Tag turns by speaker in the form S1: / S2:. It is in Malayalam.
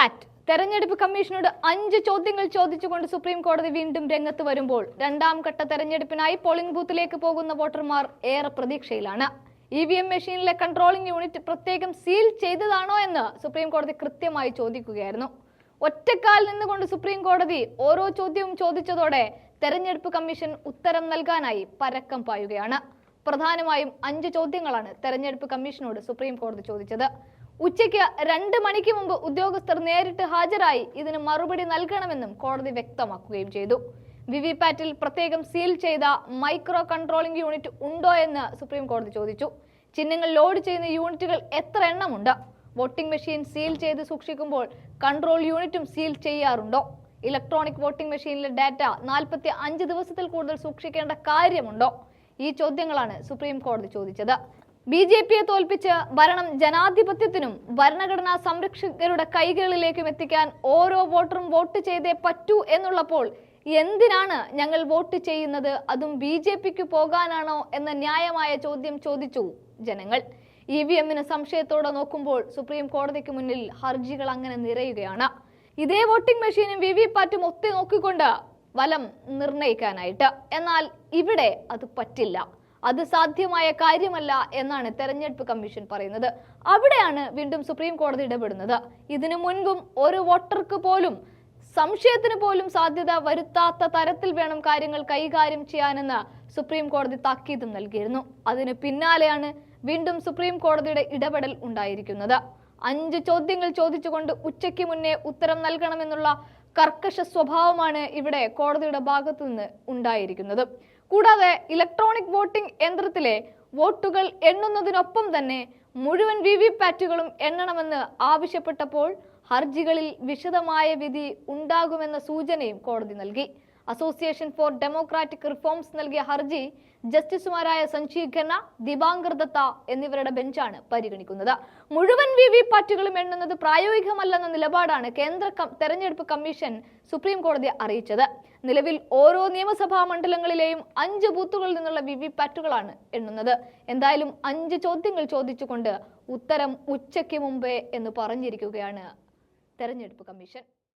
S1: പാറ്റ് തെരഞ്ഞെടുപ്പ് കമ്മീഷനോട് അഞ്ച് ചോദ്യങ്ങൾ ചോദിച്ചുകൊണ്ട് സുപ്രീം കോടതി വീണ്ടും രംഗത്ത് വരുമ്പോൾ രണ്ടാം ഘട്ട തെരഞ്ഞെടുപ്പിനായി പോളിംഗ് ബൂത്തിലേക്ക് പോകുന്ന വോട്ടർമാർ ഏറെ പ്രതീക്ഷയിലാണ്. ഇ വി എം മെഷീനിലെ കൺട്രോളിംഗ് യൂണിറ്റ് പ്രത്യേകം സീൽ ചെയ്തതാണോ എന്ന് സുപ്രീം കോടതി കൃത്യമായി ചോദിക്കുകയായിരുന്നു. ഒറ്റക്കാൽ നിന്നുകൊണ്ട് സുപ്രീം കോടതി ഓരോ ചോദ്യവും ചോദിച്ചതോടെ തെരഞ്ഞെടുപ്പ് കമ്മീഷൻ ഉത്തരം നൽകാനായി പരക്കം പായുകയാണ്. പ്രധാനമായും അഞ്ച് ചോദ്യങ്ങളാണ് തെരഞ്ഞെടുപ്പ് കമ്മീഷനോട് സുപ്രീം കോടതി ചോദിച്ചത്. ഉച്ചയ്ക്ക് രണ്ട് മണിക്ക് മുമ്പ് ഉദ്യോഗസ്ഥർ നേരിട്ട് ഹാജരായി ഇതിന് മറുപടി നൽകണമെന്നും കോടതി വ്യക്തമാക്കുകയും ചെയ്തു. വിവിപാറ്റിൽ പ്രത്യേകം സീൽ ചെയ്ത മൈക്രോ കൺട്രോളിംഗ് യൂണിറ്റ് ഉണ്ടോ എന്ന് സുപ്രീം കോടതി ചോദിച്ചു. ചിഹ്നങ്ങൾ ലോഡ് ചെയ്യുന്ന യൂണിറ്റുകൾ എത്ര എണ്ണമുണ്ട്? വോട്ടിംഗ് മെഷീൻ സീൽ ചെയ്ത് സൂക്ഷിക്കുമ്പോൾ കൺട്രോൾ യൂണിറ്റും സീൽ ചെയ്യാറുണ്ടോ? ഇലക്ട്രോണിക് വോട്ടിംഗ് മെഷീനിലെ ഡാറ്റ നാൽപ്പത്തി അഞ്ച് ദിവസത്തിൽ കൂടുതൽ സൂക്ഷിക്കേണ്ട കാര്യമുണ്ടോ? ഈ ചോദ്യങ്ങളാണ് സുപ്രീം കോടതി ചോദിച്ചത്. ബി ജെ പിയെ തോൽപ്പിച്ച് ഭരണം ജനാധിപത്യത്തിനും ഭരണഘടനാ സംരക്ഷകരുടെ കൈകളിലേക്കും എത്തിക്കാൻ ഓരോ വോട്ടറും വോട്ട് ചെയ്തേ പറ്റൂ എന്നുള്ളപ്പോൾ എന്തിനാണ് ഞങ്ങൾ വോട്ട് ചെയ്യുന്നത്? അതും ബി ജെ പിക്ക് പോകാനാണോ എന്ന ന്യായമായ ചോദ്യം ചോദിച്ചു ജനങ്ങൾ. ഇ വി എമ്മിന് സംശയത്തോടെ നോക്കുമ്പോൾ സുപ്രീം കോടതിക്ക് മുന്നിൽ ഹർജികൾ അങ്ങനെ നിറയുകയാണ്. ഇതേ വോട്ടിംഗ് മെഷീനും വി വി പാറ്റും ഒത്തി നോക്കിക്കൊണ്ട് വലം നിർണയിക്കാനായിട്ട്. എന്നാൽ ഇവിടെ അത് പറ്റില്ല. അത് സാധ്യമായ കാര്യമല്ല എന്നാണ് തെരഞ്ഞെടുപ്പ് കമ്മീഷൻ പറയുന്നത്. അവിടെയാണ് വീണ്ടും സുപ്രീം കോടതി ഇടപെടുന്നത്. ഇതിനു മുൻപും ഒരു വോട്ടർക്ക് പോലും സംശയത്തിന് പോലും സാധ്യത വരുത്താത്ത തരത്തിൽ വേണം കാര്യങ്ങൾ കൈകാര്യം ചെയ്യാനെന്ന് സുപ്രീം കോടതി താക്കീതും നൽകിയിരുന്നു. അതിന് പിന്നാലെയാണ് വീണ്ടും സുപ്രീം കോടതിയുടെ ഇടപെടൽ ഉണ്ടായിരിക്കുന്നത്. അഞ്ച് ചോദ്യങ്ങൾ ചോദിച്ചുകൊണ്ട് ഉച്ചയ്ക്ക് മുന്നേ ഉത്തരം നൽകണമെന്നുള്ള കർക്കശ സ്വഭാവമാണ് ഇവിടെ കോടതിയുടെ ഭാഗത്തു നിന്ന് ഉണ്ടായിരിക്കുന്നത്. കൂടാതെ ഇലക്ട്രോണിക് വോട്ടിംഗ് യന്ത്രത്തിലെ വോട്ടുകൾ എണ്ണുന്നതിനൊപ്പം തന്നെ മുഴുവൻ വി വി പാറ്റുകളും എണ്ണണമെന്ന് ആവശ്യപ്പെട്ടപ്പോൾ ഹർജികളിൽ വിശദമായ വിധി ഉണ്ടാകുമെന്ന സൂചനയും കോടതി നൽകി. അസോസിയേഷൻ ഫോർ ഡെമോക്രാറ്റിക് റിഫോംസ് നൽകിയ ഹർജി ജസ്റ്റിസുമാരായ സഞ്ജീവ് ഖന്ന ദിബാങ്കർ ദത്ത എന്നിവരുടെ ബെഞ്ചാണ് പരിഗണിക്കുന്നത്. മുഴുവൻ വി വി പാറ്റുകളും എണ്ണുന്നത് പ്രായോഗികമല്ലെന്ന നിലപാടാണ് കേന്ദ്ര തെരഞ്ഞെടുപ്പ് കമ്മീഷൻ സുപ്രീം കോടതിയെ അറിയിച്ചത്. നിലവിൽ ഓരോ നിയമസഭാ മണ്ഡലങ്ങളിലെയും അഞ്ച് ബൂത്തുകളിൽ നിന്നുള്ള വി വി പാറ്റുകളാണ് എണ്ണുന്നത്. എന്തായാലും അഞ്ച് ചോദ്യങ്ങൾ ചോദിച്ചുകൊണ്ട് ഉത്തരം ഉച്ചയ്ക്ക് മുമ്പേ എന്ന് പറഞ്ഞിരിക്കുകയാണ് തെരഞ്ഞെടുപ്പ് കമ്മീഷൻ.